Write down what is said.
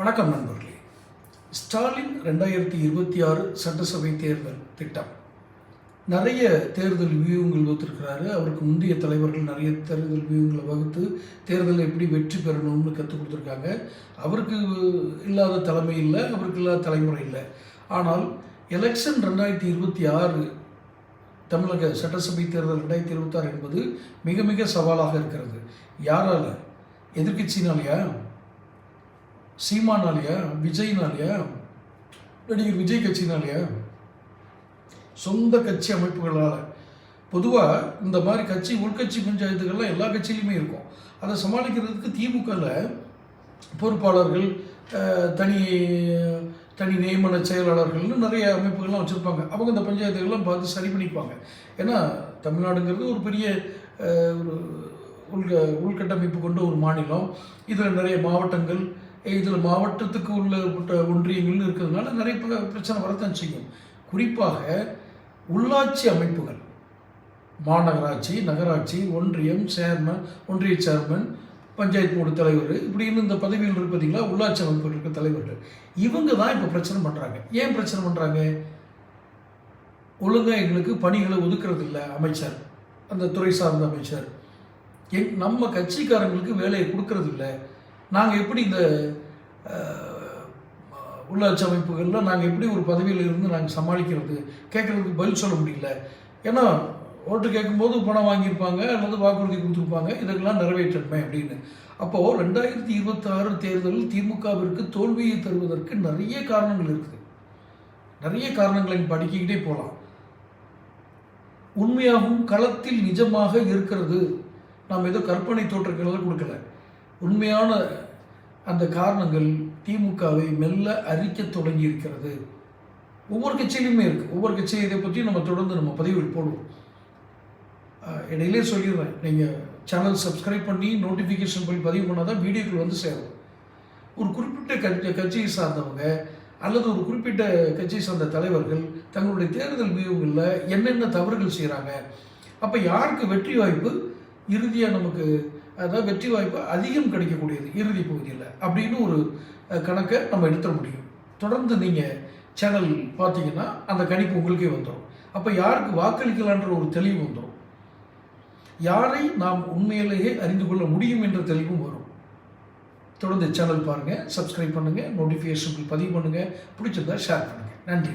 வணக்கம் நண்பர்களே. ஸ்டாலின் ரெண்டாயிரத்தி இருபத்தி ஆறு சட்டசபை தேர்தல் திட்டம். நிறைய தேர்தல் வியூகங்கள் வகுத்திருக்கிறாரு அவருக்கு முந்தைய தலைவர்கள் நிறைய தேர்தல் வியூகங்களை வகுத்து தேர்தலில் எப்படி வெற்றி பெறணும்னு கற்றுக் கொடுத்துருக்காங்க. அவருக்கு இல்லாத தலைமை இல்லை அவருக்கு இல்லாத தலைமுறை இல்லை. ஆனால் எலெக்ஷன் ரெண்டாயிரத்தி இருபத்தி ஆறு தமிழக சட்டசபை தேர்தல் ரெண்டாயிரத்தி இருபத்தாறு என்பது மிக மிக சவாலாக இருக்கிறது. யாரால்? எதிர்கட்சினாலையா சீமானாலையா விஜய்னாலேயா நடிகர் விஜய் கட்சினாலையா? சொந்த கட்சி அமைப்புகளால். பொதுவாக இந்த மாதிரி கட்சி உள்கட்சி பஞ்சாயத்துகள்லாம் எல்லா கட்சியிலுமே இருக்கும். அதை சமாளிக்கிறதுக்கு திமுகவில் பொறுப்பாளர்கள் தனி தனி நியமன செயலாளர்கள்னு நிறைய அமைப்புகள்லாம் வச்சுருப்பாங்க. அவங்க இந்த பஞ்சாயத்துகள்லாம் பார்த்து சரி பண்ணிப்பாங்க ஏன்னா தமிழ்நாடுங்கிறது ஒரு பெரிய ஒரு உள்க உள்கட்டமைப்பு கொண்ட ஒரு மாநிலம். இதில் நிறைய மாவட்டங்கள் இதில் மாவட்டத்துக்கு உள்ளப்பட்ட ஒன்றியங்கள்னு இருக்கிறதுனால நிறைய பிரச்சனை வரத்தான் செய்யும். குறிப்பாக உள்ளாட்சி அமைப்புகள். மாநகராட்சி நகராட்சி ஒன்றியம் சேர்மன் ஒன்றிய சேர்மன் பஞ்சாயத்து போர்டு தலைவர் இப்படின்னு இந்த பதவியில் இருக்கு உள்ளாட்சி அமைப்புகள் இருக்க தலைவர்கள். இவங்க தான் இப்போ பிரச்சனை பண்ணுறாங்க ஏன் பிரச்சனை பண்ணுறாங்க ஒழுங்காக எங்களுக்கு பணிகளை ஒதுக்கிறது இல்லை அமைச்சர். அந்த துறை சார்ந்த அமைச்சர். எங் நம்ம கட்சிக்காரங்களுக்கு வேலையை கொடுக்கறது இல்லை நாங்கள் எப்படி இந்த உள்ளாட்சி அமைப்புகளில் நாங்கள் எப்படி ஒரு பதவியில் இருந்து நாங்கள் சமாளிக்கிறது? கேட்குறதுக்கு பதில் சொல்ல முடியல. ஏன்னா ஓட்டு கேட்கும்போது பணம் வாங்கியிருப்பாங்க அல்லது வாக்குறுதி கொடுத்துருப்பாங்க இதெல்லாம் நிறைவேற்றணுமே அப்படின்னு. அப்போது ரெண்டாயிரத்தி இருபத்தாறு தேர்தலில் திமுகவிற்கு தோல்வியை தருவதற்கு நிறைய காரணங்கள் இருக்குது. நிறைய காரணங்களை படிக்கிக்கிட்டே போகலாம். உண்மையாகவும் களத்தில் நிஜமாக இருக்கிறது. நாம் ஏதோ கற்பனை தோற்றங்களை கொடுக்கல. உண்மையான அந்த காரணங்கள் திமுகவை மெல்ல அரிக்க தொடங்கி இருக்கிறது ஒவ்வொரு கட்சியிலுமே இருக்குது ஒவ்வொரு கட்சியை இதை பற்றி நம்ம தொடர்ந்து நம்ம பதிவுகள் போடுவோம். இடையிலே சொல்லிடுறேன். நீங்கள் சேனல் சப்ஸ்கிரைப் பண்ணி நோட்டிஃபிகேஷன் பண்ணி பதிவு பண்ணால் தான் வீடியோக்கள் வந்து சேரும். ஒரு குறிப்பிட்ட கட்சி கட்சியை சார்ந்தவங்க அல்லது ஒரு குறிப்பிட்ட கட்சியை சார்ந்த தலைவர்கள் தங்களுடைய தேர்தல் வியூகளில் என்னென்ன தவறுகள் செய்கிறாங்க அப்போ யாருக்கு வெற்றி வாய்ப்பு இறுதியாக நமக்கு அதாவது வெற்றி வாய்ப்பு அதிகம் கிடைக்கக்கூடியது இறுதி பகுதியில் அப்படின்னு ஒரு கணக்கை நம்ம எடுத்துட முடியும். தொடர்ந்து நீங்கள் சேனல் பார்த்தீங்கன்னா அந்த கணிப்பு உங்களுக்கே வந்துடும் அப்போ யாருக்கு வாக்களிக்கலான்ற ஒரு தெளிவு வந்துடும் யாரை நாம் உண்மையிலேயே அறிந்து கொள்ள முடியும் என்ற தெளிவும் வரும். தொடர்ந்து சேனல் பாருங்கள் சப்ஸ்கிரைப் பண்ணுங்கள் நோட்டிஃபிகேஷன் பதிவு பண்ணுங்கள் பிடிச்சிருந்தா ஷேர் பண்ணுங்கள் நன்றி.